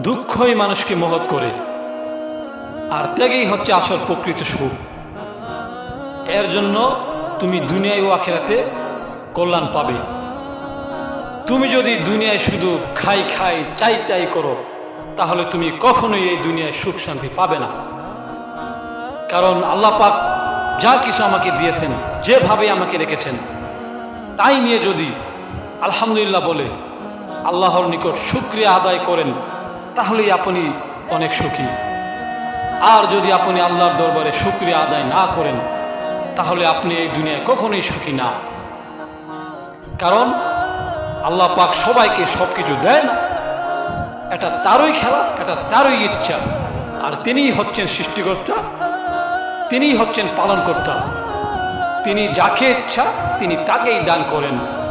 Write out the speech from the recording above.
দুঃখই মানুষকে মহৎ করে। আর ত্যাগেই হচ্ছে আসল প্রকৃত সুখ। এর জন্য তুমি দুনিয়ায় ও আখেরাতে কল্যাণ পাবে। তুমি যদি দুনিয়ায় শুধু খাই খাই, চাই চাই করো, তাহলে তুমি কখনোই এই দুনিয়ায় সুখ শান্তি পাবে না। কারণ আল্লাহ পাক যা কিছু আমাকে দিয়েছেন, যেভাবে আমাকে রেখেছেন, তাই নিয়ে যদি আলহামদুলিল্লাহ বলে, আল্লাহর নিকট শুক্রিয়া আদায় করেন তাহলেই আপনি অনেক সুখী। আর যদি আপনি আল্লাহর দরবারে শুক্রিয়া আদায় না করেন, তাহলে আপনি এই দুনিয়ায় কখনোই সুখী না। কারণ আল্লাহ পাক সবাইকে সব কিছু দেয় না। এটা তারই খেলা, এটা তারই ইচ্ছা। আর তিনিই হচ্ছেন সৃষ্টিকর্তা, তিনিই হচ্ছেন পালনকর্তা। তিনি যাকে ইচ্ছা, তিনি তাকেই দান করেন।